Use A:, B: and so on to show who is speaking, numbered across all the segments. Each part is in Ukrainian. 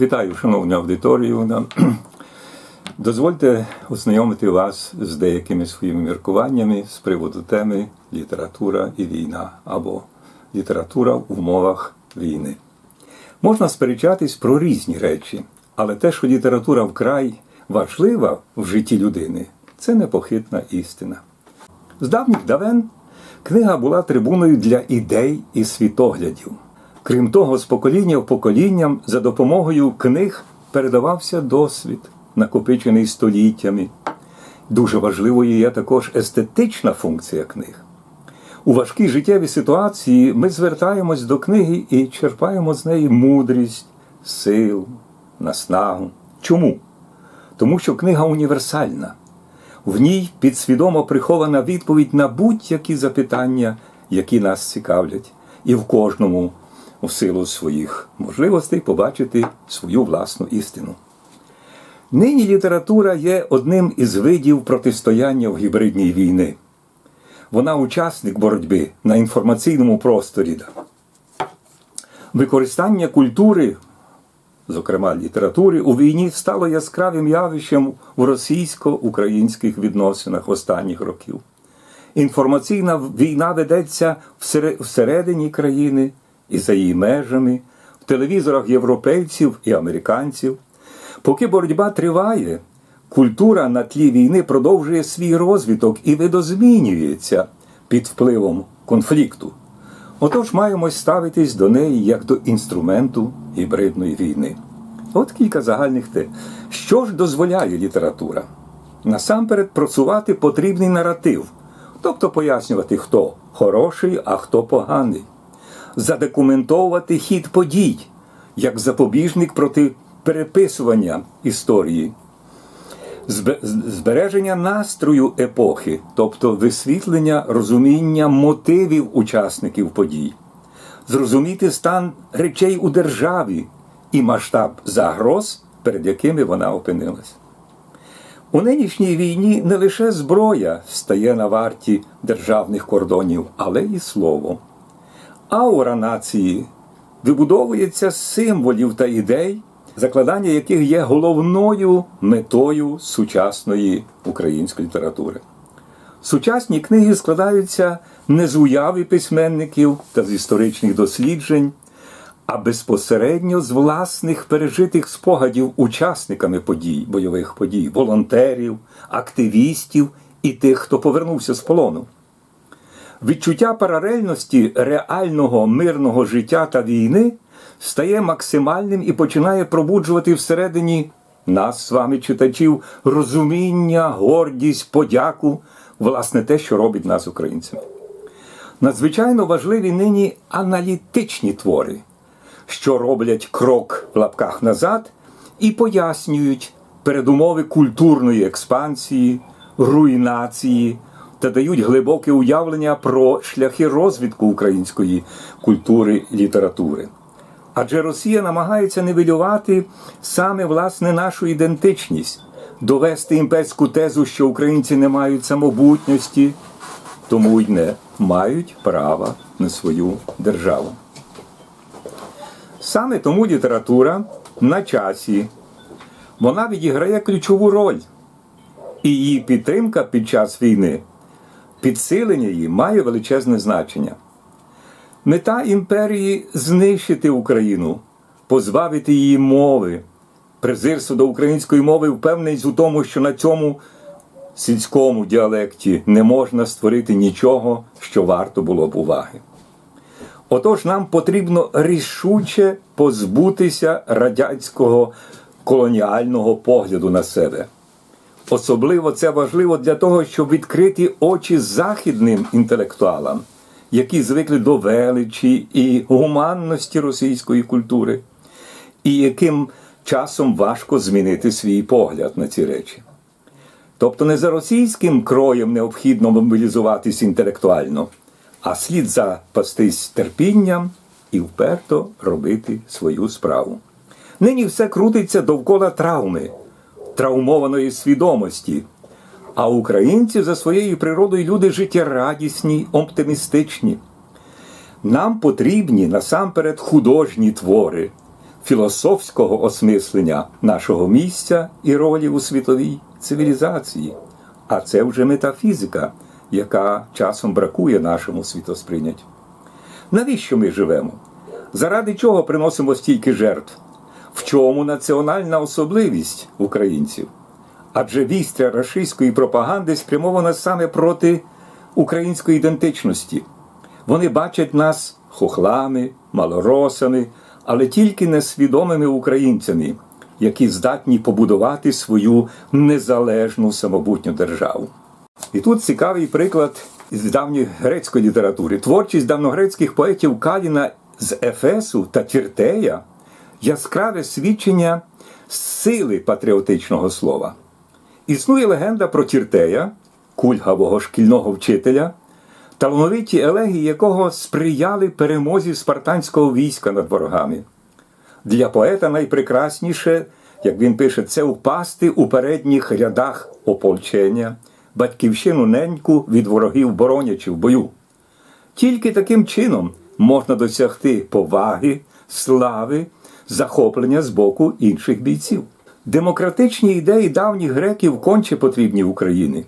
A: Вітаю, шановну аудиторію. Дозвольте ознайомити вас з деякими своїми міркуваннями з приводу теми література і війна або література в умовах війни. Можна сперечатись про різні речі, але те, що література вкрай важлива в житті людини, це непохитна істина. З давніх давен книга була трибуною для ідей і світоглядів. Крім того, з покоління в покоління за допомогою книг передавався досвід, накопичений століттями. Дуже важливою є також естетична функція книг. У важкій життєвій ситуації ми звертаємось до книги і черпаємо з неї мудрість, сил, наснагу. Чому? Тому що книга універсальна. В ній підсвідомо прихована відповідь на будь-які запитання, які нас цікавлять, і в кожному, в силу своїх можливостей, побачити свою власну істину. Нині література є одним із видів протистояння в гібридній війни. Вона учасник боротьби на інформаційному просторі. Використання культури, зокрема літератури, у війні стало яскравим явищем у російсько-українських відносинах останніх років. Інформаційна війна ведеться всередині країни і за її межами, в телевізорах європейців і американців. Поки боротьба триває, культура на тлі війни продовжує свій розвиток і видозмінюється під впливом конфлікту. Отож маємо ставитись до неї як до інструменту гібридної війни. От кілька загальних те. Що ж дозволяє література? Насамперед працювати потрібний наратив, тобто пояснювати, хто хороший, а хто поганий, задокументовувати хід подій як запобіжник проти переписування історії, збереження настрою епохи, тобто висвітлення розуміння мотивів учасників подій, зрозуміти стан речей у державі і масштаб загроз, перед якими вона опинилась. У нинішній війні не лише зброя стає на варті державних кордонів, але і слово. Аура нації вибудовується з символів та ідей, закладання яких є головною метою сучасної української літератури. Сучасні книги складаються не з уяви письменників та з історичних досліджень, а безпосередньо з власних пережитих спогадів учасниками подій, бойових подій, волонтерів, активістів і тих, хто повернувся з полону. Відчуття паралельності реального мирного життя та війни стає максимальним і починає пробуджувати всередині нас, з вами, читачів, розуміння, гордість, подяку, власне, те, що робить нас українцями. Надзвичайно важливі нині аналітичні твори, що роблять крок в лапках назад і пояснюють передумови культурної експансії, руйнації та дають глибоке уявлення про шляхи розвитку української культури літератури. Адже Росія намагається нивелювати саме власне нашу ідентичність, довести імперську тезу, що українці не мають самобутності, тому й не мають права на свою державу. Саме тому література на часі вона відіграє ключову роль, і її підтримка під час війни, підсилення її має величезне значення. Мета імперії знищити Україну, позбавити її мови. Презирство до української мови впевненість у тому, що на цьому сільському діалекті не можна створити нічого, що варто було б уваги. Отож, нам потрібно рішуче позбутися радянського колоніального погляду на себе. Особливо це важливо для того, щоб відкрити очі західним інтелектуалам які звикли до величі і гуманності російської культури, і яким часом важко змінити свій погляд на ці речі. Тобто не за російським кроєм необхідно мобілізуватись інтелектуально, а слід запастись терпінням і вперто робити свою справу. Нині все крутиться довкола травми, травмованої свідомості, а українці за своєю природою люди життєрадісні, оптимістичні. Нам потрібні насамперед художні твори, філософського осмислення нашого місця і ролі у світовій цивілізації. А це вже метафізика, яка часом бракує нашому світосприйняттю. Навіщо ми живемо? Заради чого приносимо стільки жертв? В чому національна особливість українців? Адже вістря рашистської пропаганди спрямована саме проти української ідентичності. Вони бачать нас хохлами, малоросами, але тільки несвідомими українцями, які здатні побудувати свою незалежну самобутню державу. І тут цікавий приклад з давньої грецької літератури. Творчість давньогрецьких поетів Каліна з Ефесу та Тіртея яскраве свідчення сили патріотичного слова. Існує легенда про Тіртея, кульгавого шкільного вчителя, талановиті елегії якого сприяли перемозі спартанського війська над ворогами. Для поета найпрекрасніше, як він пише, це впасти у передніх рядах ополчення, батьківщину неньку від ворогів боронячи в бою. Тільки таким чином можна досягти поваги, слави, захоплення з боку інших бійців. Демократичні ідеї давніх греків конче потрібні Україні.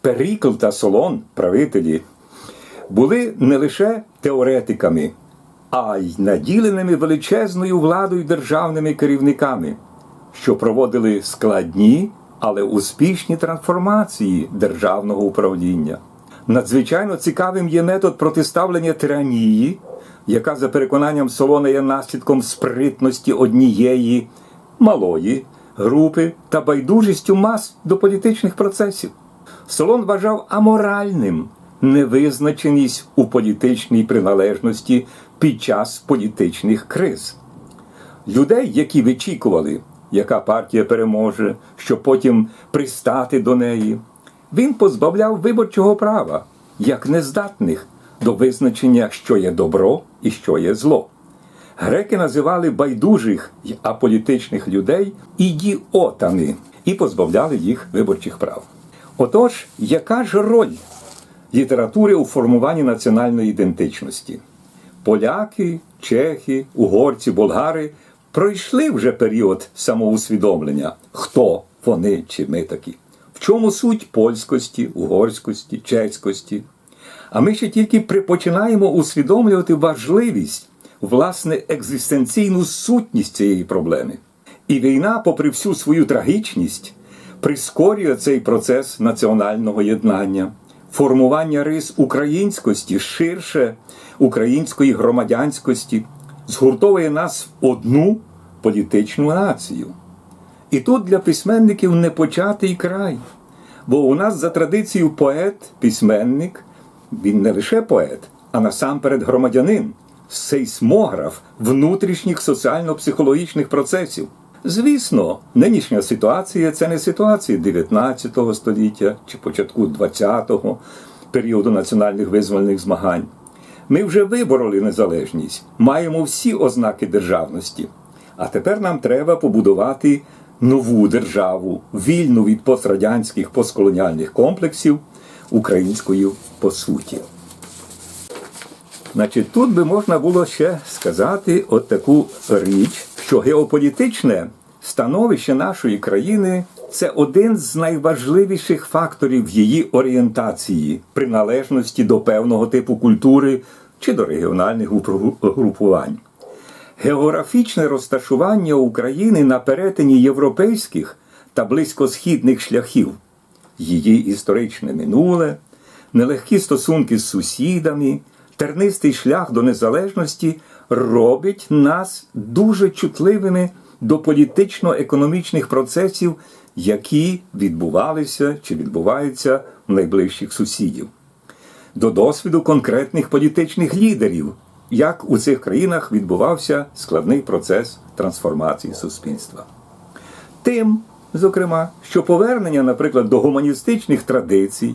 A: Перікл та Солон, правителі, були не лише теоретиками, а й наділеними величезною владою державними керівниками, що проводили складні, але успішні трансформації державного управління. Надзвичайно цікавим є метод протиставлення тиранії, яка за переконанням Солона є наслідком спритності однієї малої групи та байдужістю мас до політичних процесів. Солон вважав аморальним невизначеність у політичній приналежності під час політичних криз. Людей, які вичікували, яка партія переможе, щоб потім пристати до неї, він позбавляв виборчого права, як нездатних до визначення, що є добро і що є зло. Греки називали байдужих й аполітичних людей ідіотами і позбавляли їх виборчих прав. Отож, яка ж роль літератури у формуванні національної ідентичності? Поляки, чехи, угорці, болгари пройшли вже період самоусвідомлення, хто вони чи ми такі. В чому суть польськості, угорськості, чеськості? А ми ще тільки починаємо усвідомлювати важливість, власне, екзистенційну сутність цієї проблеми. І війна, попри всю свою трагічність, прискорює цей процес національного єднання, формування рис українськості ширше української громадянськості, згуртовує нас в одну політичну націю. І тут для письменників непочатий край. Бо у нас за традицією поет, письменник, він не лише поет, а насамперед громадянин, сейсмограф внутрішніх соціально-психологічних процесів. Звісно, нинішня ситуація це не ситуація 19 століття чи початку 20-го періоду національних визвольних змагань. Ми вже вибороли незалежність, маємо всі ознаки державності. А тепер нам треба побудувати нову державу, вільну від пострадянських постколоніальних комплексів українською по суті. Значить, тут би можна було ще сказати от таку річ, що геополітичне становище нашої країни це один з найважливіших факторів її орієнтації, приналежності до певного типу культури чи до регіональних групувань. Географічне розташування України на перетині європейських та близькосхідних шляхів, її історичне минуле, нелегкі стосунки з сусідами, тернистий шлях до незалежності робить нас дуже чутливими до політично-економічних процесів, які відбувалися чи відбуваються в найближчих сусідів, до досвіду конкретних політичних лідерів як у цих країнах відбувався складний процес трансформації суспільства. Тим, зокрема, що повернення, наприклад, до гуманістичних традицій,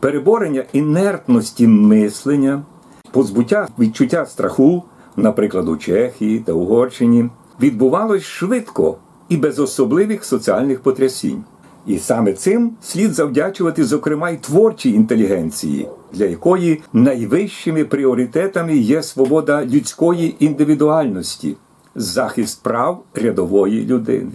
A: переборення інертності мислення, позбуття відчуття страху, наприклад, у Чехії та Угорщині, відбувалось швидко і без особливих соціальних потрясінь. І саме цим слід завдячувати, зокрема, й творчій інтелігенції, для якої найвищими пріоритетами є свобода людської індивідуальності, захист прав рядової людини.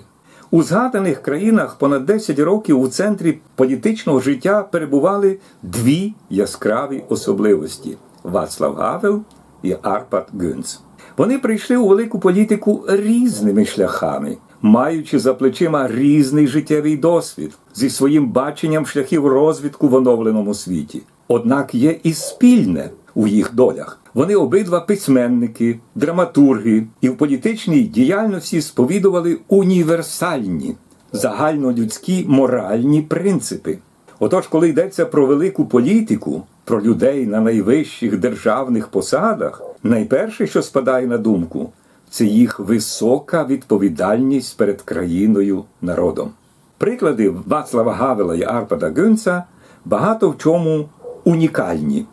A: У згаданих країнах понад 10 років у центрі політичного життя перебували дві яскраві особливості Вацлав Гавел і Арпад Гюнц. Вони прийшли у велику політику різними шляхами, маючи за плечима різний життєвий досвід зі своїм баченням шляхів розвитку в оновленому світі. Однак є і спільне у їх долях. Вони обидва письменники, драматурги і в політичній діяльності сповідували універсальні загальнолюдські моральні принципи. Отож, коли йдеться про велику політику, про людей на найвищих державних посадах, найперше, що спадає на думку, це їх висока відповідальність перед країною, народом. Приклади Вацлава Гавела і Арпада Гюнца багато в чому унікальні.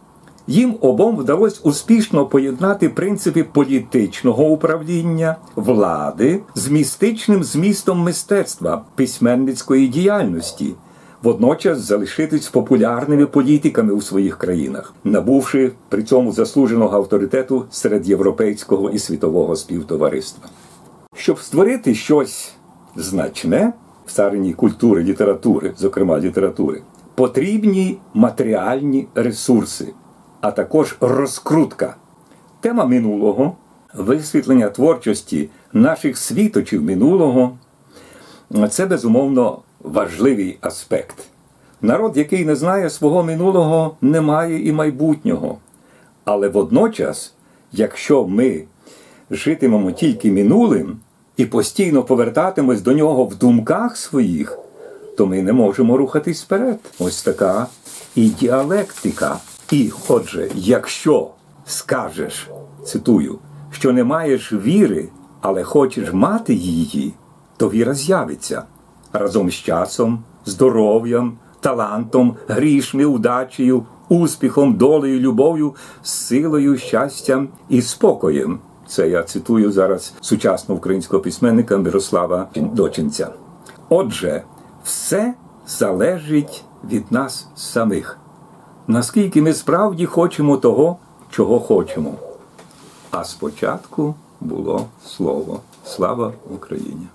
A: Їм обом вдалося успішно поєднати принципи політичного управління, влади з містичним змістом мистецтва, письменницької діяльності, водночас залишитись популярними політиками у своїх країнах, набувши при цьому заслуженого авторитету серед європейського і світового співтовариства. Щоб створити щось значне в царині культури, літератури, зокрема літератури, потрібні матеріальні ресурси, а також розкрутка. Тема минулого, висвітлення творчості наших світочів минулого це безумовно важливий аспект. Народ, який не знає свого минулого, не має і майбутнього. Але водночас, якщо ми житимемо тільки минулим і постійно повертатимось до нього в думках своїх, то ми не можемо рухатись вперед. Ось така і діалектика. І, отже, якщо скажеш, цитую, що не маєш віри, але хочеш мати її, то віра з'явиться разом з часом, здоров'ям, талантом, грішми, удачею, успіхом, долею, любов'ю, силою, щастям і спокоєм. Це я цитую зараз сучасного українського письменника Мирослава Дочинця. Отже, все залежить від нас самих. Наскільки ми справді хочемо того, чого хочемо. А спочатку було слово. Слава Україні!